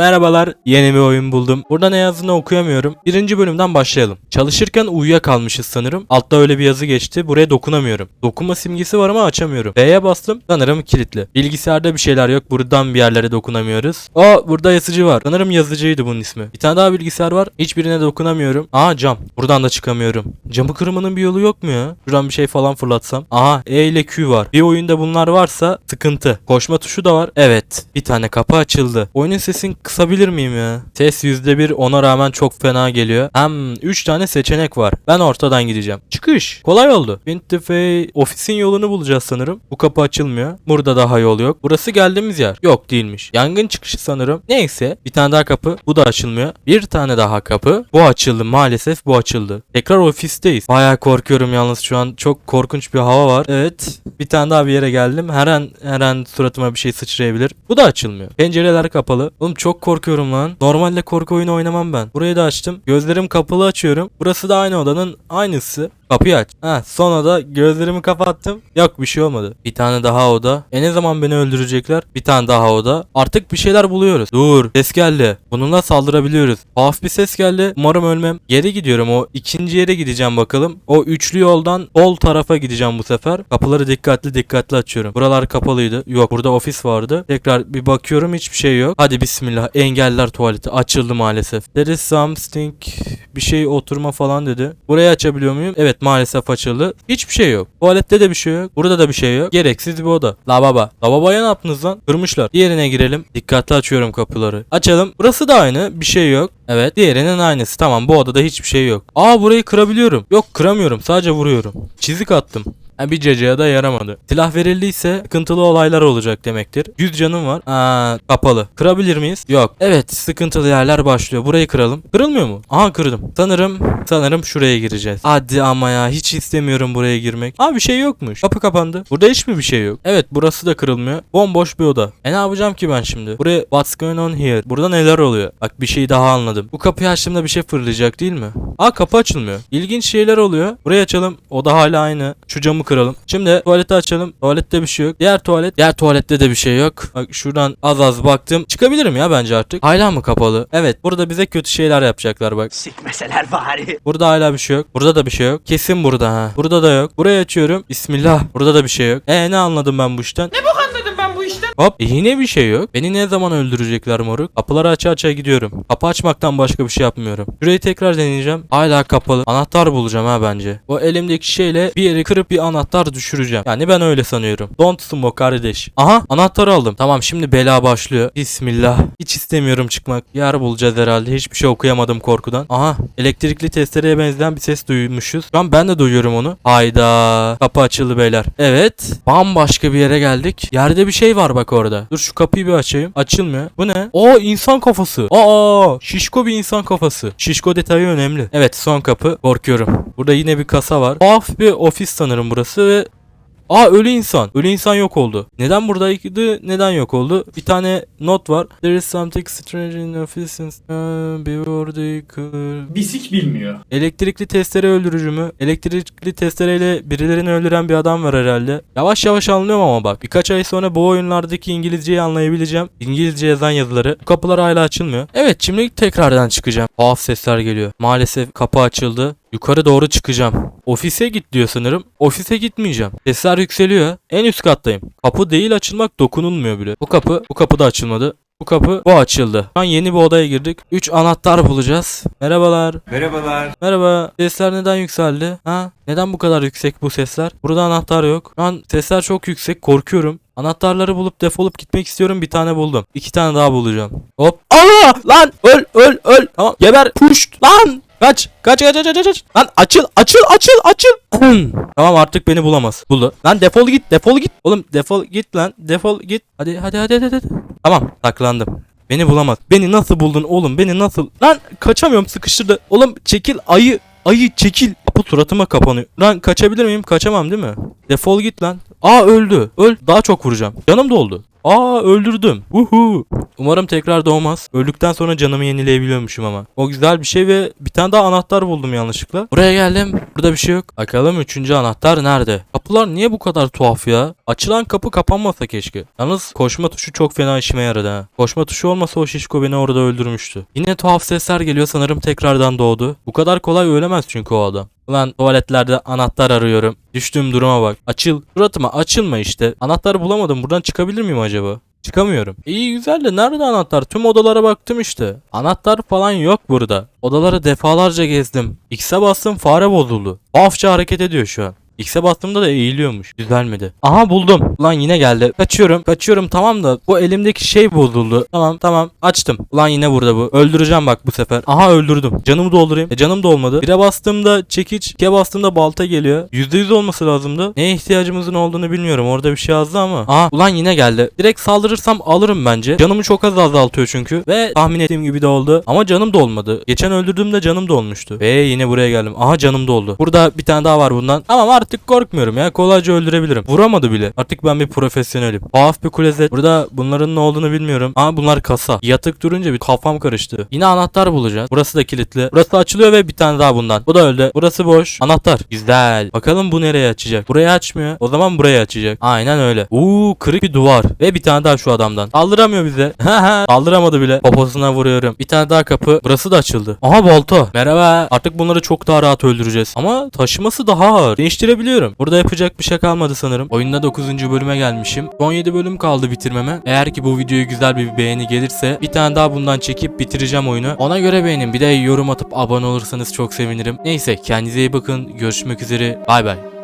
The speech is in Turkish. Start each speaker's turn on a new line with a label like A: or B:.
A: Merhabalar, yeni bir oyun buldum. Burada ne yazdığını okuyamıyorum. Birinci bölümden başlayalım. Çalışırken uyuyakalmışız sanırım. Altta öyle bir yazı geçti. Buraya dokunamıyorum. Dokunma simgesi var ama açamıyorum. B'ye bastım. Sanırım kilitli. Bilgisayarda bir şeyler yok. Buradan bir yerlere dokunamıyoruz. Aa burada yazıcı var. Sanırım yazıcıydı bunun ismi. Bir tane daha bilgisayar var. Hiçbirine dokunamıyorum. Aa cam. Buradan da çıkamıyorum. Camı kırmanın bir yolu yok mu ya? Şuradan bir şey falan fırlatsam. Aha E ile Q var. Bir oyunda bunlar varsa sıkıntı. Koşma tuşu da var. Evet. Bir tane kapı açıldı. Oyunun sesini kısabilir miyim ya? Ses %1 ona rağmen çok fena geliyor. Hem 3 tane seçenek var. Ben ortadan gideceğim. Çıkış. Kolay oldu. Winterfell ofisin yolunu bulacağız sanırım. Bu kapı açılmıyor. Burada daha yol yok. Burası geldiğimiz yer. Yok değilmiş. Yangın çıkışı sanırım. Neyse. Bir tane daha kapı. Bu da açılmıyor. Bir tane daha kapı. Bu açıldı. Maalesef bu açıldı. Tekrar ofisteyiz. Bayağı korkuyorum yalnız şu an. Çok korkunç bir hava var. Evet. Bir tane daha bir yere geldim. Her an her an suratıma bir şey sıçrayabilir. Bu da açılmıyor. Pencereler kapalı. Oğlum çok korkuyorum lan. Normalde korku oyunu oynamam ben. Burayı da açtım. Gözlerim kapalı açıyorum. Burası da aynı odanın aynısı. Kapıyı aç. Ha sonra da gözlerimi kapattım. Yok bir şey olmadı. Bir tane daha oda. E ne zaman beni öldürecekler? Bir tane daha oda. Artık bir şeyler buluyoruz. Dur. Ses geldi. Bununla saldırabiliyoruz. Tuhaf bir ses geldi. Umarım ölmem. Yere gidiyorum. O ikinci yere gideceğim bakalım. O üçlü yoldan sol tarafa gideceğim bu sefer. Kapıları dikkatli dikkatli açıyorum. Buralar kapalıydı. Yok burada ofis vardı. Tekrar bir bakıyorum hiçbir şey yok. Hadi bismillah. Engeller tuvaleti. Açıldı maalesef. There is something bir şey oturma falan dedi. Burayı açabiliyor muyum? Evet maalesef açıldı. Hiçbir şey yok. Tuvalette de bir şey yok. Burada da bir şey yok. Gereksiz bir oda. Lavabo. Lavaboya ne yaptınız lan? Kırmışlar. Diğerine girelim. Dikkatli açıyorum kapıları. Açalım. Burası da aynı. Bir şey yok. Evet. Diğerinin aynısı. Tamam bu odada hiçbir şey yok. Aa burayı kırabiliyorum. Yok kıramıyorum. Sadece vuruyorum. Çizik attım. Ha, bir cacığa da yaramadı. Silah verildiyse sıkıntılı olaylar olacak demektir. 100 canım var. Aa, kapalı. Kırabilir miyiz? Yok. Evet sıkıntılı yerler başlıyor. Burayı kıralım. Kırılmıyor mu? Aha kırdım. Sanırım sanırım şuraya gireceğiz. Hadi ama ya hiç istemiyorum buraya girmek. Aa bir şey yokmuş. Kapı kapandı. Burada hiç mi bir şey yok? Evet burası da kırılmıyor. Bomboş bir oda. E ne yapacağım ki ben şimdi? Buraya what's going on here? Burada neler oluyor? Bak bir şey daha anladım. Bu kapıyı açtığımda bir şey fırlayacak değil mi? Aa kapı açılmıyor. İlginç şeyler oluyor. Burayı açalım. Oda hala aynı. Şu camı kıralım. Şimdi tuvaleti açalım. Tuvalette bir şey yok. Diğer tuvalet. Diğer tuvalette de bir şey yok. Bak şuradan az az baktım. Çıkabilirim ya bence artık. Hala mı kapalı? Evet. Burada bize kötü şeyler yapacaklar bak.
B: Sikmeseler bari.
A: Burada hala bir şey yok. Burada da bir şey yok. Kesin burada ha. Burada da yok. Burayı açıyorum. Bismillah. Burada da bir şey yok. E ne anladım ben bu işten?
C: Ne bok anladım ben bu işten?
A: Hop e, yine bir şey yok. Beni ne zaman öldürecekler moruk? Kapıları aça aça gidiyorum. Kapı açmaktan başka bir şey yapmıyorum. Şurayı tekrar deneyeceğim. Hala kapalı. Anahtar bulacağım ha bence. O elimdeki şeyle bir yeri kırıp bir anahtar düşüreceğim. Yani ben öyle sanıyorum. Don't smoke kardeş. Aha anahtarı aldım. Tamam şimdi bela başlıyor. Bismillah. Hiç istemiyorum çıkmak. Yer bulacağız herhalde. Hiçbir şey okuyamadım korkudan. Aha elektrikli testereye benzeyen bir ses duymuşuz. Şu an ben de duyuyorum onu. Hayda. Kapı açıldı beyler. Evet. Bambaşka bir yere geldik. Yerde bir şey var bak orada. Dur şu kapıyı bir açayım. Açılmıyor. Bu ne? Oo insan kafası. Aa şişko bir insan kafası. Şişko detayı önemli. Evet son kapı. Korkuyorum. Burada yine bir kasa var. Tuhaf bir ofis sanırım burası ve Aa ölü insan. Ölü insan yok oldu. Neden buradaydı? Neden yok oldu? Bir tane not var. There is something strange in the office since uh, before they could-
C: Bisik bilmiyor.
A: Elektrikli testere öldürücü mü? Elektrikli testereyle birilerini öldüren bir adam var herhalde. Yavaş yavaş anlıyorum ama bak. Birkaç ay sonra bu oyunlardaki İngilizceyi anlayabileceğim. İngilizce yazan yazıları. Bu kapılar hala açılmıyor. Evet şimdi tekrardan çıkacağım. Tuhaf sesler geliyor. Maalesef kapı açıldı. Yukarı doğru çıkacağım. Ofise git diyor sanırım. Ofise gitmeyeceğim. Sesler yükseliyor. En üst kattayım. Kapı değil açılmak dokunulmuyor bile. Bu kapı, bu kapı da açılmadı. Bu kapı bu açıldı. Şu an yeni bir odaya girdik. 3 anahtar bulacağız. Merhabalar.
D: Merhabalar.
A: Merhaba. Sesler neden yükseldi? Ha? Neden bu kadar yüksek bu sesler? Burada anahtar yok. Şu an sesler çok yüksek. Korkuyorum. Anahtarları bulup defolup gitmek istiyorum. Bir tane buldum. İki tane daha bulacağım. Hop. Allah! Lan! Öl! Öl! Öl! Tamam. Geber! Puşt! Lan! Kaç! Kaç kaç kaç kaç kaç! Lan açıl! Açıl! Açıl! Açıl! tamam artık beni bulamaz. Buldu. Lan defol git! Defol git! Oğlum defol git lan! Defol git! Hadi hadi hadi hadi. hadi. Tamam. Saklandım. Beni bulamaz. Beni nasıl buldun oğlum? Beni nasıl? Lan kaçamıyorum sıkıştırdı. Oğlum çekil ayı. Ayı çekil. Kapı suratıma kapanıyor. Lan kaçabilir miyim? Kaçamam değil mi? Defol git lan. Aa öldü. Öl. Daha çok vuracağım. Canım doldu. Aa öldürdüm. Uhu. Umarım tekrar doğmaz. Öldükten sonra canımı yenileyebiliyormuşum ama. O güzel bir şey ve bir tane daha anahtar buldum yanlışlıkla. Buraya geldim. Burada bir şey yok. Bakalım üçüncü anahtar nerede? Kapılar niye bu kadar tuhaf ya? Açılan kapı kapanmasa keşke. Yalnız koşma tuşu çok fena işime yaradı ha. Koşma tuşu olmasa o şişko beni orada öldürmüştü. Yine tuhaf sesler geliyor sanırım tekrardan doğdu. Bu kadar kolay ölemez çünkü o adam. Ulan tuvaletlerde anahtar arıyorum. Düştüğüm duruma bak. Açıl. Suratıma açılma işte. Anahtarı bulamadım. Buradan çıkabilir miyim acaba? Çıkamıyorum. İyi güzel de nerede anahtar? Tüm odalara baktım işte. Anahtar falan yok burada. Odaları defalarca gezdim. X'e bastım fare bozuldu. Tuhafça hareket ediyor şu an. X'e bastığımda da eğiliyormuş. Düzelmedi. Aha buldum. Ulan yine geldi. Kaçıyorum. Kaçıyorum tamam da bu elimdeki şey bozuldu. Tamam tamam açtım. Ulan yine burada bu. Öldüreceğim bak bu sefer. Aha öldürdüm. Canımı doldurayım. E canım da olmadı. Bire bastığımda çekiç. ikiye bastığımda balta geliyor. %100 olması lazımdı. Neye ihtiyacımızın olduğunu bilmiyorum. Orada bir şey yazdı ama. Aha ulan yine geldi. Direkt saldırırsam alırım bence. Canımı çok az azaltıyor çünkü. Ve tahmin ettiğim gibi de oldu. Ama canım da olmadı. Geçen öldürdüğümde canım da olmuştu. Ve yine buraya geldim. Aha canım da oldu. Burada bir tane daha var bundan. Tamam artık korkmuyorum ya. Kolayca öldürebilirim. Vuramadı bile. Artık ben bir profesyonelim. Tuhaf bir klozet. Burada bunların ne olduğunu bilmiyorum. Ama bunlar kasa. Yatık durunca bir kafam karıştı. Yine anahtar bulacağız. Burası da kilitli. Burası açılıyor ve bir tane daha bundan. Bu da öldü. Burası boş. Anahtar. Güzel. Bakalım bu nereye açacak? Burayı açmıyor. O zaman burayı açacak. Aynen öyle. Uuu kırık bir duvar. Ve bir tane daha şu adamdan. Saldıramıyor bize. Saldıramadı bile. Poposuna vuruyorum. Bir tane daha kapı. Burası da açıldı. Aha balta. Merhaba. Artık bunları çok daha rahat öldüreceğiz. Ama taşıması daha ağır. Değiştirebiliyorum. Burada yapacak bir şey kalmadı sanırım. Oyunda 9. bölüme gelmişim. 17 bölüm kaldı bitirmeme. Eğer ki bu videoya güzel bir beğeni gelirse bir tane daha bundan çekip bitireceğim oyunu. Ona göre beğenin. Bir de yorum atıp abone olursanız çok sevinirim. Neyse kendinize iyi bakın. Görüşmek üzere. Bay bay.